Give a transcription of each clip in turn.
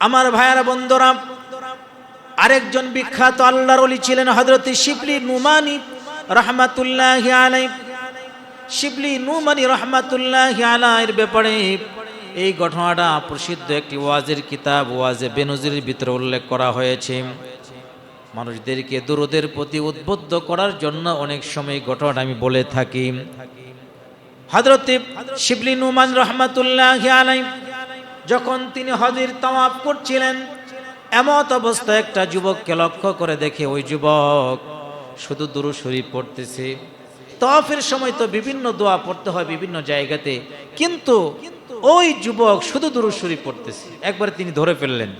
আমার ভাইয়ারা বন্ধুরা, আরেকজন বিখ্যাত আল্লাহর অলি ছিলেন হজরত শিবলি নুমানি রহমাতুল্লাহ আলাই শিবলি নুমানি রহমাতুল্লাহ আলাইয়ের ব্যাপারে এই ঘটনাটা প্রসিদ্ধ একটি ওয়াজের কিতাব, ওয়াজে বেনজির ভিতরে উল্লেখ করা হয়েছে। মানুষদেরকে দুরুদের প্রতি উদ্বুদ্ধ করার জন্য অনেক সময় এই ঘটনাটা আমি বলে থাকি। হজরতে শিবলি নুমান রহমাতুল্লাহ আলাই যখন তিনি হজির তাওয়াফ করছিলেন, এমত অবস্থায় একটা যুবককে লক্ষ্য করে দেখে ওই যুবক শুধু দুরু শরীফ পড়তেছে। তফের সময় তো বিভিন্ন দোয়া পড়তে হয় বিভিন্ন জায়গাতে, কিন্তু ওই যুবক শুধু দুরু শরীফ পড়তেছে। একবার তিনি ধরে ফেললেন।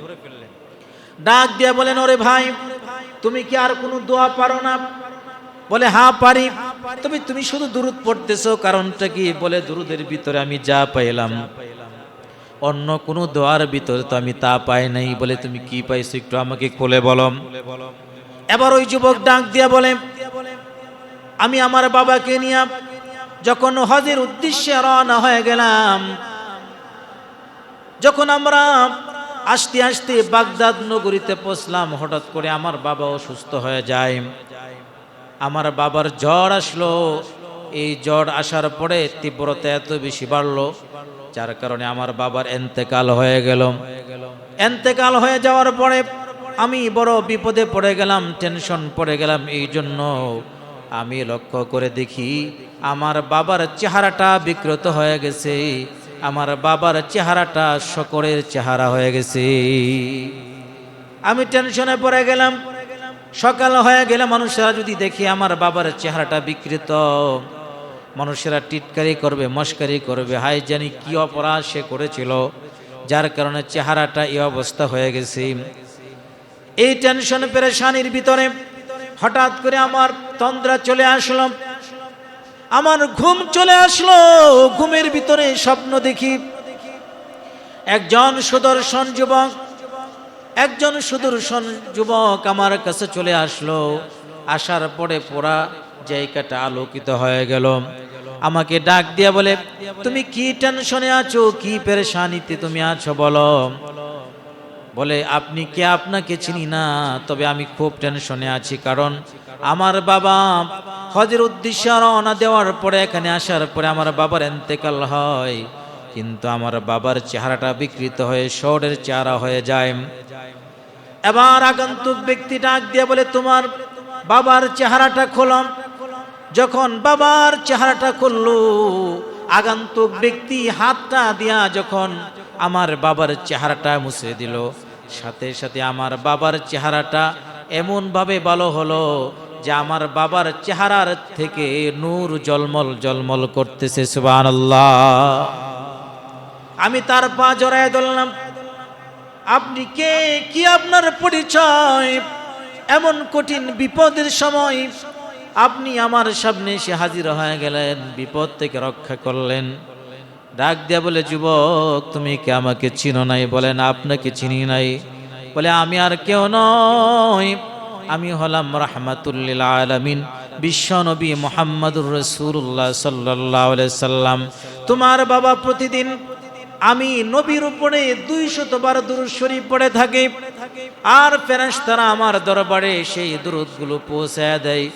ডাক দিয়ে বলেন, ওরে ভাই, তুমি কি আর কোনো দোয়া পারো না? বলে হ্যাঁ পারি। তবে তুমি শুধু দুরুদ পড়তেছো, কারণটা কি? বলে, দুরুদের ভিতরে আমি যা পাইলাম। অন্য কোনো দোয়ার ভিতরে তো আমি তা পাই নাই বলে তুমি কি পাইছো একটু আমাকে খুলে বলো। এবার ওই যুবক ডাক দিয়া বলে, আমি আমার বাবাকে নিয়ে যখন হজের উদ্দেশ্যে রওনা হয়ে গেলাম, যখন আমরা আস্তে আস্তে বাগদাদ নগরীতে পৌঁছলাম, হঠাৎ করে আমার বাবা অসুস্থ হয়ে যায়। আমার বাবার জ্বর আসলো। এই জ্বর আসার পরে তীব্রতা এত বেশি বাড়লো যার কারণে আমার বাবার এন্তেকাল হয়ে গেল। এন্তেকাল হয়ে যাওয়ার পরে আমি বড় বিপদে পড়ে গেলাম, টেনশন পড়ে গেলাম, এই জন্য আমি লক্ষ্য করে দেখি আমার বাবার চেহারাটা বিকৃত হয়ে গেছে। আমার বাবার চেহারাটা শকরের চেহারা হয়ে গেছে। আমি টেনশনে পড়ে গেলাম। সকাল হয়ে গেলে মানুষেরা যদি দেখি আমার বাবার চেহারাটা বিকৃত মানুষেরা টিটকারি করবে মস্কারি করবে। হাই জানি কি অপরাধ সে করেছিল, যার কারণে চেহারাটা এই অবস্থা হয়ে গেছে। এই টেনশন পেরেশানির ভিতরে হঠাৎ করে আমার তন্দ্রা চলে আসলো। আমার ঘুম চলে আসলো। ঘুমের ভিতরে স্বপ্ন দেখি, একজন সুদর্শন যুবক, একজন সুদর্শন যুবক আমার কাছে চলে আসলো। আসার পরে পোড়া জায়গাটা আলোকিত হয়ে গেল। আমাকে ডাক দিয়া বলে, তুমি কি টেনশনে আছো? কি পেরেশানিতে তুমি আছো বলো। বলে, আপনি কে আপনাকে চিনি না? তবে আমি খুব টেনশনে আছি, কারণ আমার বাবা হজের উদ্দেশ্যে রওনা দেওয়ার পরে, এখানে আসার পরে আমার বাবার এন্তেকাল হয়। কিন্তু আমার বাবার চেহারাটা বিকৃত হয়ে শহরের চেহারা হয়ে যায়। এবার আগন্তুক ব্যক্তি ডাক দিয়ে বলে, তোমার বাবার চেহারাটা খোলাম। যখন বাবার চেহারাটা খুললো, আগন্তুক ব্যক্তি হাতটা দিয়া যখন আমার বাবার চেহারাটা মুছে দিল, সাথে সাথে আমার বাবার চেহারাটা এমনভাবে ভালো হলো যে আমার বাবার চেহারার থেকে নূর জলমল জলমল করতেছে সুবাহ আমি তার পা জড়ায় ধরলাম, আপনি কে? কি আপনার পরিচয়? এমন কঠিন বিপদের সময় আপনি আমার সামনে এসে হাজির হয়ে গেলেন, বিপদ থেকে রক্ষা করলেন। ডাক দিয়া বলে, যুবক, তুমি কে আমাকে চিনো নাই? বলেন, আপনাকে চিনি নাই। বলে, আমি আর কেউ নই। আমি হলাম রাহমাতুল্লিল আলামিন বিশ্বনবী মোহাম্মদুর রসুল্লাহ সাল্লাহ সাল্লাম। তোমার বাবা প্রতিদিন আমি নবীর উপরে দুই শতবার দুরুদ শরীফ পড়ে থাকি। আর ফেরেশতারা আমার দরবারে সেই দুরুদগুলো পৌঁছায় দেয়।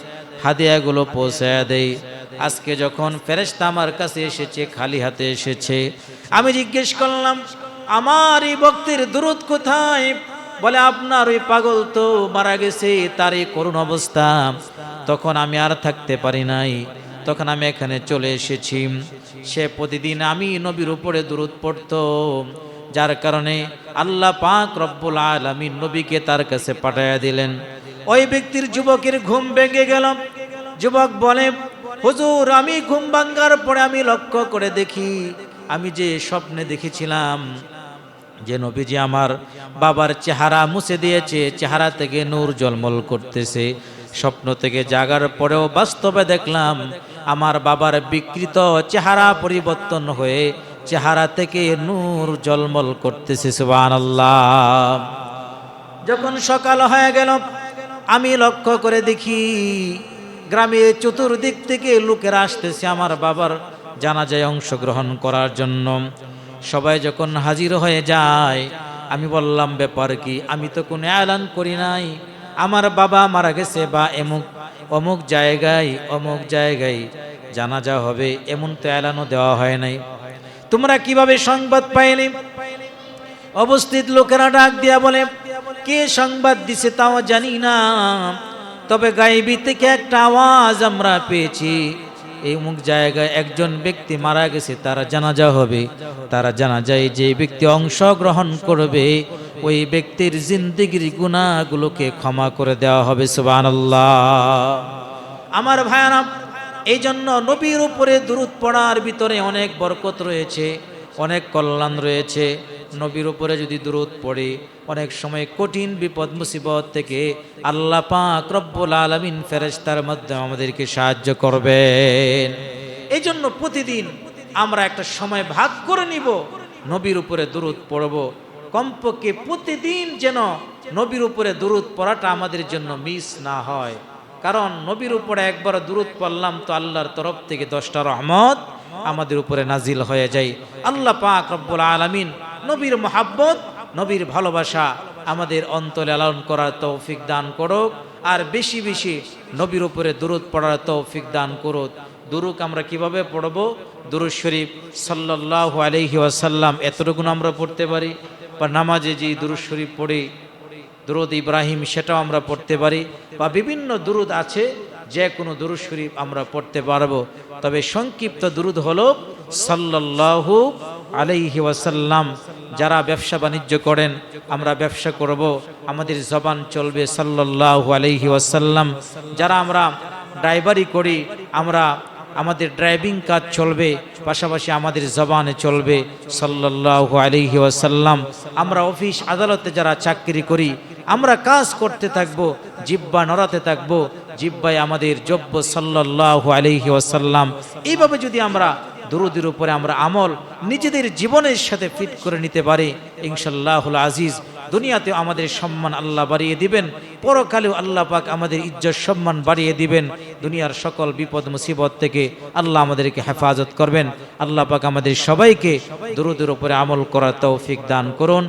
হাদিয়াগুলো পৌঁছায় দেয় আজকে যখন ফেরেশতা আমার কাছে এসেছে, খালি হাতে এসেছে, আমি জিজ্ঞেস করলাম, আমার এই ভক্তির দুরুদ কোথায়? বলে, আপনার ওই পাগল তো মারা গেছে, তার এই করুণ অবস্থা। তখন আমি আর থাকতে পারি নাই। তখন আমি এখানে চলে এসেছি। সে প্রতিদিন আমি নবীর উপরে দূরত পড়ত, যার কারণে আল্লাহ পাক রব্বুল আলমী নবীকে তার কাছে পাঠাইয়া দিলেন। ওই ব্যক্তির যুবকের ঘুম ভেঙে গেল। যুবক বলে, হুজুর, আমি ঘুম ভাঙ্গার পরে আমি লক্ষ্য করে দেখি, আমি যে স্বপ্নে দেখেছিলাম যে নবীজি আমার বাবার চেহারা মুছে দিয়েছে, চেহারা থেকে নূর জলমল করতেছে। স্বপ্ন থেকে জাগার পরেও বাস্তবে দেখলাম, আমার বাবার বিকৃত চেহারা পরিবর্তন হয়ে চেহারা থেকে নূর জলমল করতেছে সুবান যখন সকাল হয়ে গেল, আমি লক্ষ্য করে দেখি গ্রামে চতুর্দিক থেকে লোকেরা আসতেছে আমার বাবার জানাজায় অংশগ্রহণ করার জন্য। সবাই যখন হাজির হয়ে যায়, আমি বললাম, ব্যাপার কি? আমি তো কোনো এলান করি নাই। আমার বাবা মারা গেছে বা এমুক, অমুক জায়গায় অমুক জায়গায় জানাজা হবে, এমন তো এলানও দেওয়া হয় নাই। তোমরা কীভাবে সংবাদ পাইনি অবস্থিত লোকেরা ডাক দিয়া বলে, কে সংবাদ দিছে তাও জানি না। তবে গাইবি থেকে একটা আওয়াজ আমরা পেয়েছি? এই মুখ জায়গায় একজন ব্যক্তি মারা গেছে, তারা জানাজা হবে। তারা জানা যায় যে ব্যক্তি অংশগ্রহণ করবে, ওই ব্যক্তির জিন্দিগির গুণাগুলোকে ক্ষমা করে দেওয়া হবে, সুবহানাল্লাহ। আমার ভাইয়ারা এই জন্য নবীর উপরে দূরত পড়ার ভিতরে অনেক বরকত রয়েছে, অনেক কল্যাণ রয়েছে। নবীর উপরে যদি দূরত পড়ে, অনেক সময় কঠিন বিপদ, মুসিবত থেকে আল্লাহ পাক রব্বুল আলমিন ফেরেশতার মাধ্যমে আমাদেরকে সাহায্য করবেন। এই জন্য প্রতিদিন আমরা একটা সময় ভাগ করে নিব, নবীর উপরে দূরত পড়ব। কমপক্ষে প্রতিদিন যেন নবীর উপরে দূরত পড়াটা আমাদের জন্য মিস না হয়। কারণ নবীর উপরে একবার দূরত পড়লাম তো আল্লাহর তরফ থেকে দশটা রহমত আমাদের উপরে নাজিল হয়ে যায়। আল্লাহ পাক রব্বুল আলামিন নবীর মোহাব্বত, নবীর ভালোবাসা আমাদের অন্তরে লালন করার তৌফিক দান করুক। আর বেশি বেশি নবীর উপরে দূরত পড়ার তৌফিক দান করুক। দুরুক আমরা কীভাবে পড়ব? দুরুদ শরীফ সাল্লাল্লাহু আলাইহি ওয়াসাল্লাম এতটুকু আমরা পড়তে পারি? বা নামাজে যে দুরুদ শরীফ পড়ি, দুরুদ ইব্রাহিম সেটাও আমরা পড়তে পারি। বা বিভিন্ন দুরুদ আছে যে কোনো দুরুদ শরীফ আমরা পড়তে পারব। তবে সংক্ষিপ্ত দুরুদ হলো সাল্লাল্লাহু আলাইহি ওয়াসাল্লাম, যারা ব্যবসা বাণিজ্য করেন, আমরা ব্যবসা করব, আমাদের জবান চলবে সাল্লাল্লাহু আলাইহি ওয়াসাল্লাম। যারা আমরা ড্রাইভারি করি, আমরা আমাদের ড্রাইভিং কাজ চলবে, পাশাপাশি আমাদের জবানে চলবে সাল্লাল্লাহু আলাইহি ওয়াসাল্লাম। আমরা অফিস, আদালতে যারা চাকরি করি, আমরা কাজ করতে থাকব, জিব্বা নড়াতে থাকব, জিব্বায় আমাদের জব্ব সাল্লাল্লাহু আলাইহি ওয়াসাল্লাম। এইভাবে যদি আমরা দুরুদের উপরে আমরা আমল নিজেদের জীবনের সাথে ফিট করে নিতে পারি। ইনশাল্লাহুল আজিজ দুনিয়াতে আমাদের সম্মান আল্লাহ বাড়িয়ে দিবেন, পরকালেও আল্লাহ পাক আমাদের ইজ্জত সম্মান বাড়িয়ে দিবেন। দুনিয়ার সকল বিপদ, মুসিবত থেকে আল্লাহ আমাদেরকে হেফাজত করবেন। আল্লাহ পাক আমাদের সবাইকে দুরুদের উপরে আমল করার তৌফিক দান করুন।